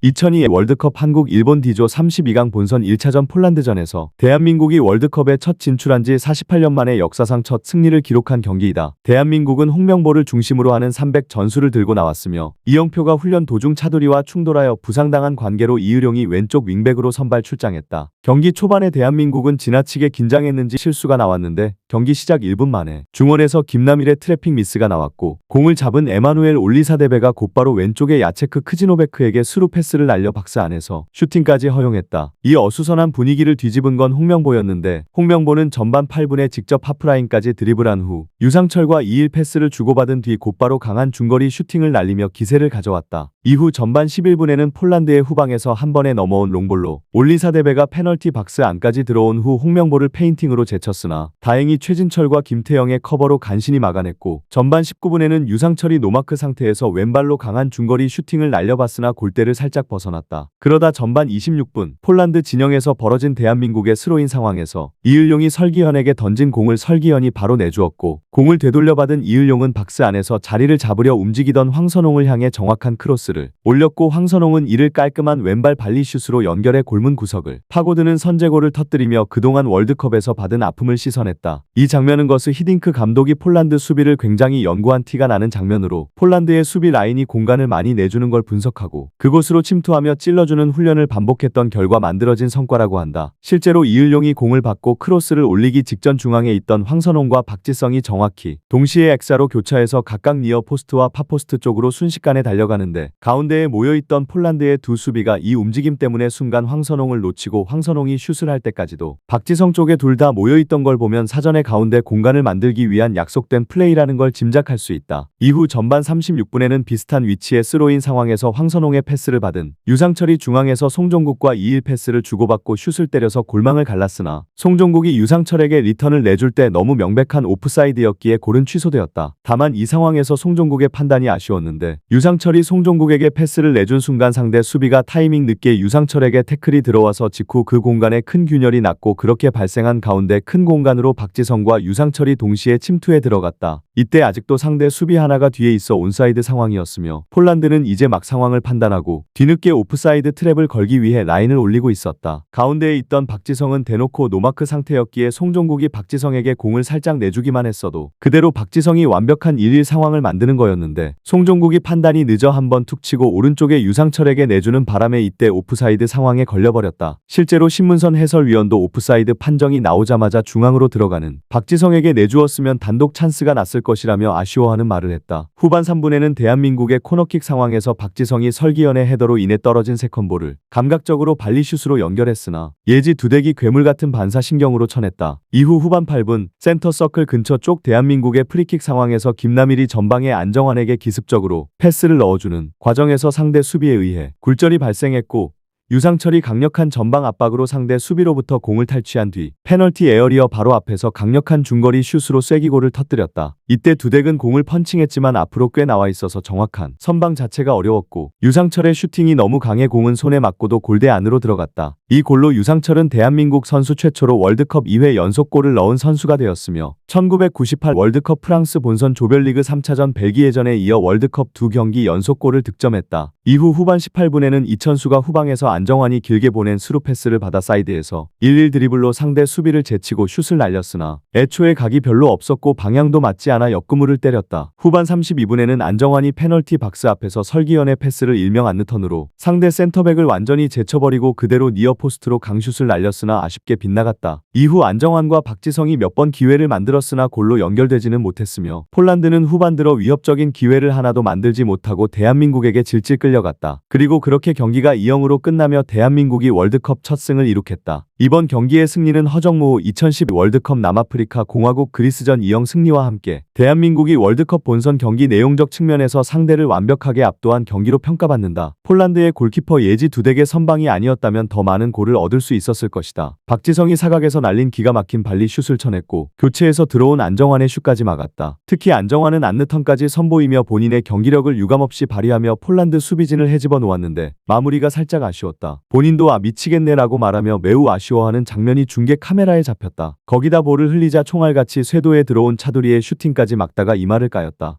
2002 월드컵 한국 일본 D조 32강 본선 1차전 폴란드전에서 대한민국이 월드컵에 첫 진출한 지 48년 만에 역사상 첫 승리를 기록한 경기이다. 대한민국은 홍명보를 중심으로 하는 300 전술을 들고 나왔으며 이영표가 훈련 도중 차두리와 충돌하여 부상당한 관계로 이의룡이 왼쪽 윙백으로 선발 출장했다. 경기 초반에 대한민국은 지나치게 긴장했는지 실수가 나왔는데 경기 시작 1분 만에 중원에서 김남일의 트래핑 미스가 나왔고 공을 잡은 에마누엘 올리사데베가 곧바로 왼쪽의 야체크 크지노베크에게 스루 패스 를 날려 박스 안에서 슈팅까지 허용했다. 이 어수선한 분위기를 뒤집은 건 홍명보였는데 홍명보는 전반 8분에 직접 하프라인까지 드리블한 후 유상철과 2일 패스를 주고받은 뒤 곧바로 강한 중거리 슈팅을 날리며 기세를 가져왔다. 이후 전반 11분에는 폴란드의 후방에서 한 번에 넘어온 롱볼로 올리사데베가 페널티 박스 안까지 들어온 후 홍명보를 페인팅으로 제쳤으나 다행히 최진철과 김태영의 커버로 간신히 막아냈고 전반 19분에는 유상철이 노마크 상태에서 왼발로 강한 중거리 슈팅을 날려봤으나 골대를 살짝 벗어났다. 그러다 전반 26분 폴란드 진영에서 벌어진 대한민국의 스로인 상황에서 이을용이 설기현에게 던진 공을 설기현이 바로 내주었고 공을 되돌려받은 이을용은 박스 안에서 자리를 잡으려 움직이던 황선홍을 향해 정확한 크로스를 올렸고 황선홍은 이를 깔끔한 왼발 발리슛으로 연결해 골문 구석을 파고드는 선제골을 터뜨리며 그동안 월드컵에서 받은 아픔을 씻어냈다. 이 장면은 것은 히딩크 감독이 폴란드 수비를 굉장히 연구한 티가 나는 장면으로 폴란드의 수비 라인이 공간을 많이 내주는 걸 분석하고 그곳으로 침투하며 찔러주는 훈련을 반복했던 결과 만들어진 성과라고 한다. 실제로 이을용이 공을 받고 크로스를 올리기 직전 중앙에 있던 황선홍과 박지성이 정확히 동시에 엑사로 교차해서 각각 니어 포스트와 파포스트 쪽으로 순식간에 달려가는데 가운데에 모여있던 폴란드의 두 수비가 이 움직임 때문에 순간 황선홍을 놓치고 황선홍이 슛을 할 때까지도 박지성 쪽에 둘 다 모여있던 걸 보면 사전에 가운데 공간을 만들기 위한 약속된 플레이라는 걸 짐작할 수 있다. 이후 전반 36분에는 비슷한 위치의 스로인 상황에서 황선홍의 패스를 받은 유상철이 중앙에서 송종국과 2일 패스를 주고받고 슛을 때려서 골망을 갈랐으나 송종국이 유상철에게 리턴을 내줄 때 너무 명백한 오프사이드였기에 골은 취소되었다. 다만 이 상황에서 송종국의 판단이 아쉬웠는데 유상철이 송종국에게 패스를 내준 순간 상대 수비가 타이밍 늦게 유상철에게 태클이 들어와서 직후 그 공간에 큰 균열이 났고 그렇게 발생한 가운데 큰 공간으로 박지성과 유상철이 동시에 침투해 들어갔다. 이때 아직도 상대 수비 하나가 뒤에 있어 온사이드 상황이었으며 폴란드는 이제 막 상황을 판단하고 뒤늦게 오프사이드 트랩을 걸기 위해 라인을 올리고 있었다. 가운데에 있던 박지성은 대놓고 노마크 상태였기에 송종국이 박지성에게 공을 살짝 내주기만 했어도 그대로 박지성이 완벽한 1일 상황을 만드는 거였는데 송종국이 판단이 늦어 한번 툭 치고 오른쪽에 유상철에게 내주는 바람에 이때 오프사이드 상황에 걸려버렸다. 실제로 신문선 해설위원도 오프사이드 판정이 나오자마자 중앙으로 들어가는 박지성에게 내주었으면 단독 찬스가 났을 것이라며 아쉬워하는 말을 했다. 후반 3분에는 대한민국의 코너킥 상황에서 박지성이 설기현의 헤더로 인해 떨어진 세컨볼을 감각적으로 발리슛으로 연결했으나 예지 두대기 괴물 같은 반사신경으로 쳐냈다. 이후 후반 8분 센터 서클 근처 쪽 대한민국의 프리킥 상황에서 김남일이 전방에 안정환에게 기습적으로 패스를 넣어주는 과정에서 상대 수비에 의해 굴절이 발생했고 유상철이 강력한 전방 압박으로 상대 수비로부터 공을 탈취한 뒤 페널티 에어리어 바로 앞에서 강력한 중거리 슛으로 쐐기골을 터뜨렸다. 이때 두덱은 공을 펀칭했지만 앞으로 꽤 나와 있어서 정확한 선방 자체가 어려웠고 유상철의 슈팅이 너무 강해 공은 손에 맞고도 골대 안으로 들어갔다. 이 골로 유상철은 대한민국 선수 최초로 월드컵 2회 연속골을 넣은 선수가 되었으며 1998 월드컵 프랑스 본선 조별리그 3차전 벨기에전에 이어 월드컵 두 경기 연속골을 득점했다. 이후 후반 18분에는 이천수가 후방에서 안정환이 길게 보낸 스루 패스를 받아 사이드에서 1-1 드리블로 상대 수비를 제치고 슛을 날렸으나 애초에 각이 별로 없었고 방향도 맞지 않아 옆구무를 때렸다. 후반 32분에는 안정환이 페널티 박스 앞에서 설기현의 패스를 일명 안느턴으로 상대 센터백을 완전히 제쳐버리고 그대로 니어 포스트로 강슛을 날렸으나 아쉽게 빗나갔다. 이후 안정환과 박지성이 몇 번 기회를 만들었으나 골로 연결되지는 못했으며 폴란드는 후반 들어 위협적인 기회를 하나도 만들지 못하고 대한민국에게 질질 끌려갔다. 그리고 그렇게 경기가 2-0으로 끝나 며 대한민국이 월드컵 첫 승을 이룩했다. 이번 경기의 승리는 허정무 2010 월드컵 남아프리카 공화국 그리스전 2형 승리와 함께 대한민국이 월드컵 본선 경기 내용적 측면에서 상대를 완벽하게 압도한 경기로 평가받는다. 폴란드의 골키퍼 예지 두덱의 선방이 아니었다면 더 많은 골을 얻을 수 있었을 것이다. 박지성이 사각에서 날린 기가 막힌 발리 슛을 쳐냈고 교체에서 들어온 안정환의 슛까지 막았다. 특히 안정환은 안느턴까지 선보이며 본인의 경기력을 유감없이 발휘하며 폴란드 수비진을 헤집어 놓았는데 마무리가 살짝 아쉬웠다. 본인도 아 미치겠네라고 말하며 매우 아쉬 아쉬워하는 장면이 중계 카메라에 잡혔다. 거기다 볼을 흘리자 총알같이 쇄도에 들어온 차두리의 슈팅까지 막다가 이마를 까였다.